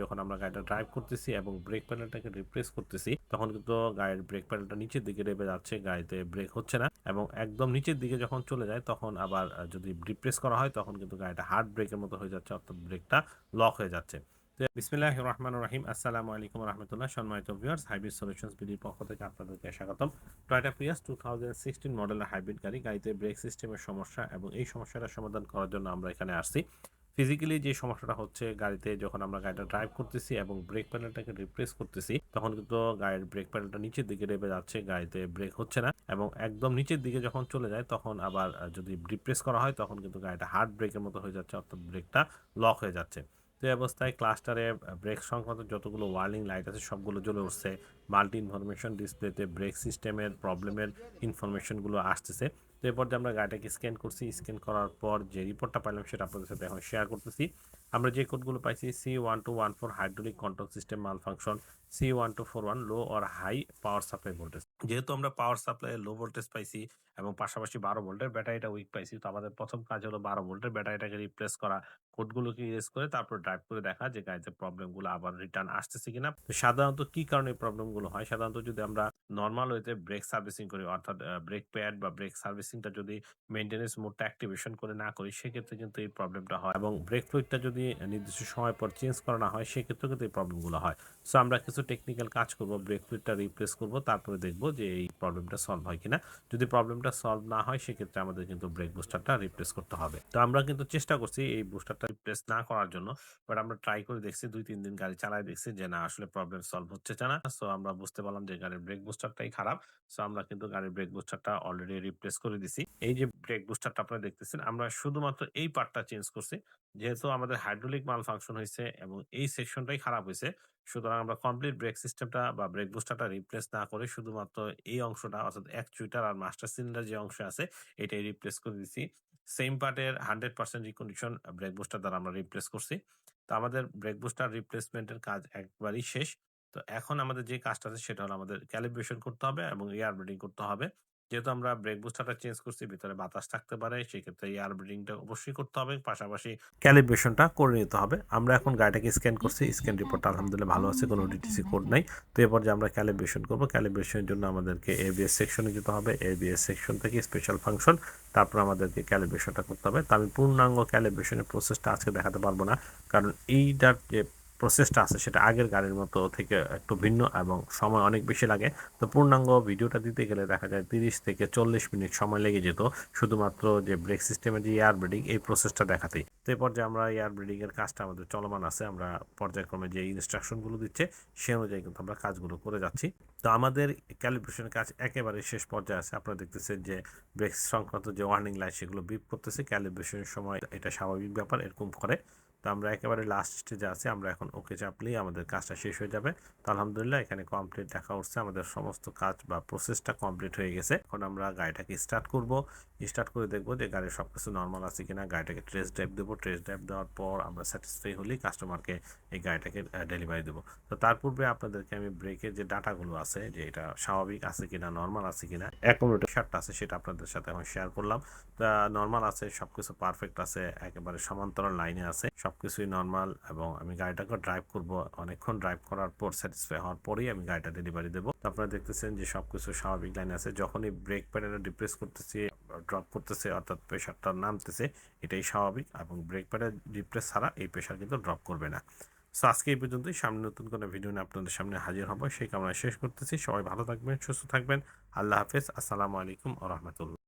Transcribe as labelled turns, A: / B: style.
A: যখন আমরা গাড়িটা ড্রাইভ করতেছি এবং ব্রেক প্যানেলটাকে রিপ্লেস করতেছি, তখন কিন্তু গাড়ির ব্রেক প্যানেলটা নিচের দিকে নেমে যাচ্ছে, গাড়িতে ব্রেক হচ্ছে না এবং একদম নিচের দিকে যখন চলে যায়, তখন আবার যদি রিপ্লেস করা হয়, তখন কিন্তু গাড়িটা হার্ড ব্রেকের মতো হয়ে যাচ্ছে, অর্থাৎ ব্রেকটা লক হয়ে যাচ্ছে। বিসমিল্লাহ রহমান রহিম। আসসালামু আলাইকুম রহমতুল্লাহ। সম্মানিত ভিউয়ার্স হাইব্রিড সলিউশনস বিডির পক্ষ থেকে আপনাদেরকে স্বাগতম। Toyota Prius two thousand sixteen মডেলের হাইব্রিড গাড়ি, গাড়িতে ব্রেক সিস্টেমের সমস্যা এবং এই সমস্যাটা সমাধান করার জন্য আমরা এখানে আসছি। ফিজিক্যালি যে সমস্যাটা হচ্ছে গাড়িতে যখন আমরা গাড়িটা ড্রাইভ করতেছি এবং ব্রেক প্যানেলটাকে রিপ্লেস করতেছি, তখন কিন্তু গাড়ির ব্রেক প্যানেলটা নিচের দিকে নেমে যাচ্ছে, গাড়িতে ব্রেক হচ্ছে না এবং একদম নিচের দিকে যখন চলে যায়, তখন আবার যদি রিপ্লেস করা হয়, তখন কিন্তু গাড়িটা হার্ড ব্রেকের মতো হয়ে যাচ্ছে, অর্থাৎ ব্রেকটা লক হয়ে যাচ্ছে। তো এই অবস্থায় ক্লাস্টারে ব্রেক সংক্রান্ত যতগুলো ওয়ার্নিং লাইট আছে, সবগুলো জ্বলে উঠছে। মাল্টি ইনফরমেশন ডিসপ্লেতে ব্রেক সিস্টেমের প্রবলেমের ইনফরমেশনগুলো আসতেছে। তো এরপর যে আমরা গাড়িটাকে স্ক্যান করছি। স্ক্যান করার পর যে রিপোর্টটা পাইলাম সেটা আপনাদের সাথে এখন শেয়ার করতেছি। আমরা যে কোডগুলো পাইছি C one two one four hydraulic control system malfunction C one two four one low or high power supply voltage যেহেতু আমরা পাওয়ার সাপ্লাই লো ভোল্টেজ পাইছি এবং পাশাপাশি বারো ভোল্টের ব্যাটারিটা উইক পাইছি, তো আমাদের প্রথম কাজ হলো বারো ভোল্টের ব্যাটারিটাকে রিপ্লেস করা, কোডগুলোকে ইউজ করে তারপর ড্রাইভ করে দেখা যে গাড়িতে প্রবলেমগুলো আবার রিটার্ন আসতেছে কিনা। তো সাধারণত কি কারণে প্রবলেমগুলো হয়? সাধারণত যদি আমরা নর্মাল ওয়েতে ব্রেক সার্ভিসিং করি, অর্থাৎ ব্রেক প্যাড বা ব্রেক সার্ভিসিংটা যদি মেনটেন্যান্স মোডটা অ্যাক্টিভেশন করে না করি, সেক্ষেত্রে কিন্তু এই প্রবলেমটা হয় এবং ব্রেক ফ্লুইডটা যদি নির্দিষ্ট সময় পর চেঞ্জ করা না হয়, সেক্ষেত্রেও কিন্তু এই প্রবলেমগুলো হয়। সো আমরা কিছু টেকনিক্যাল কাজ করব ব্রেক ফ্লুইডটা রিপ্লেস করব, তারপরে দেখব যে এই প্রবলেমটা সলভ হয় কিনা। যদি প্রবলেমটা সলভ না হয়, সেক্ষেত্রে আমাদের কিন্তু ব্রেক বুস্টারটা রিপ্লেস করতে হবে। তো আমরা কিন্তু চেষ্টা করছি এই বুস্টারটা রিপ্লেস না করার জন্য বাট আমরা ট্রাই করে দেখছি, দুই, তিন দিন গাড়ি চালায় দেখছি যে না, আসলে প্রবলেম সলভ হচ্ছে না সো আমরা বুঝতে পারলাম যে গাড়ির ব্রেক বুস্টারটাই খারাপ। সো আমরা কিন্তু গাড়ির ব্রেক বুস্টারটা অলরেডি রিপ্লেস করে দিছি। এই যে ব্রেক বুস্টারটা আপনারা দেখতেছেন, আমরা শুধুমাত্র এই পার্টটা চেঞ্জ করছি। যেহেতু আমাদের হাইড্রোলিক মাল ফাংশন হয়েছে এবং এই সেকশনটাই খারাপ হয়েছে সুতরাং আমরা কমপ্লিট ব্রেক সিস্টেমটা বা ব্রেক বুস্টারটা রিপ্লেস না করে শুধুমাত্র এই অংশটা, অর্থাৎ এক চুইটার আর মাস্টার সিলিন্ডার যে অংশ আছে, এটাই রিপ্লেস করে দিচ্ছি সেম পার্টের hundred percent recondition brake booster দ্বারা আমরা রিপ্লেস করছি। তো আমাদের ব্রেক বুস্টার রিপ্লেসমেন্টের কাজ একবারই শেষ। তো এখন আমাদের যে কাজটা আছে, সেটা হলো আমাদের ক্যালিব্রেশন করতে হবে এবং এয়ার ব্রিডিং করতে হবে। যেহেতু আমরা ব্রেক বুস্টারটা চেঞ্জ করছি, ভিতরে বাতাস থাকতে পারে, সেক্ষেত্রে এয়ার ব্রিডিংটা অবশ্যই করতে হবে। পাশাপাশি ক্যালিব্রেশনটা করে নিতে হবে। আমরা এখন গাড়িটাকে স্ক্যান করছি স্ক্যান রিপোর্ট আলহামদুলিল্লাহ ভালো আছে, কোনো ডিটিসি কোড নাই। তো এরপর যে আমরা ক্যালিব্রেশন করব ক্যালিব্রেশনের জন্য আমাদেরকে এবিএস সেকশনে যেতে হবে। এবিএস সেকশন থেকে স্পেশাল ফাংশন তারপর আমাদেরকে ক্যালিব্রেশনটা করতে হবে। তো আমি পূর্ণাঙ্গ ক্যালিব্রেশনের প্রসেসটা আজকে দেখাতে পারব না, কারণ এইটার যে প্রসেসটা আছে সেটা আগের গাড়ির মতো থেকে একটু ভিন্ন এবং সময় অনেক বেশি লাগে। তো পূর্ণাঙ্গ ভিডিওটা দিতে গেলে দেখা যায় তিরিশ থেকে চল্লিশ মিনিট সময় লেগে যেত, শুধুমাত্র যে ব্রেক সিস্টেমের যে এয়ার ব্রিডিং এই প্রসেসটা দেখাতেই তো এরপর পর্যায়ে আমরা এয়ার ব্রিডিং এর কাজটা আমাদের চলমান আছে, আমরা পর্যায়ক্রমে যে ইনস্ট্রাকশনগুলো দিচ্ছে সে অনুযায়ী কিন্তু আমরা কাজগুলো করে যাচ্ছি। তো আমাদের ক্যালিব্রেশনের কাজ একেবারে শেষ পর্যায়ে আছে, আপনারা দেখতেছেন যে ব্রেক সংক্রান্ত যে ওয়ার্নিং লাইট সেগুলো বিপ করতেছে ক্যালিব্রেশনের সময় এটা স্বাভাবিক ব্যাপার, এরকম করে। তো আমরা একেবারে লাস্ট স্টেজে আছি, আমরা এখন ওকে চাপলেই আমাদের কাজটা শেষ হয়ে যাবে। তো আলহামদুলিল্লাহ, এখানে কমপ্লিট দেখা উঠছে আমাদের সমস্ত কাজ বা প্রসেসটা কমপ্লিট হয়ে গেছে। এখন আমরা গাড়িটাকে স্টার্ট করব। স্টার্ট করে দেখব যে গাড়ির সব কিছু নর্মাল আছে কিনা, গাড়িটাকে ট্রেস ড্রাইভ দেবো। ট্রেস ড্রাইভ দেওয়ার পর আমরা স্যাটিসফাই হলেই কাস্টমারকে এই গাড়িটাকে ডেলিভারি দেবো। তো তার পূর্বে আপনাদেরকে আমি ব্রেকের যে ডাটাগুলো আছে, যে এটা স্বাভাবিক আছে কিনা নর্মাল আছে কিনা অ্যাকোমোডেটার শার্টটা আছে সেটা আপনাদের সাথে এখন শেয়ার করলাম। তা নর্মাল আছে, সবকিছু পারফেক্ট আছে, একেবারে সমান্তরাল লাইনে আছে সবকিছুই নর্মাল এবং আমি গাড়িটাকে ড্রাইভ করব। অনেকক্ষণ ড্রাইভ করার পর স্যাটিসফাই হওয়ার পরেই আমি গাড়িটা ডেলিভারি দেবো। আপনারা দেখতেছেন যে সবকিছু স্বাভাবিক লাইনে আছে। যখনই ব্রেক প্যাডেলটা ডিপ্রেস করতেছি ড্রপ করতেছে, অর্থাৎ প্রেশারটা নামতেছে, এটাই স্বাভাবিক এবং ব্রেক প্যাডেল ডিপ্রেস ছাড়া এই প্রেশার কিন্তু ড্রপ করবে না। সো আজকে এই পর্যন্তই। সামনে নতুন কোনো ভিডিও নিয়ে আপনাদের সামনে হাজির হব। সেই কামনা শেষ করতেছি। সবাই ভালো থাকবেন, সুস্থ থাকবেন। আল্লাহ হাফেজ। আসসালামু আলাইকুম রহমতুল্লাহ।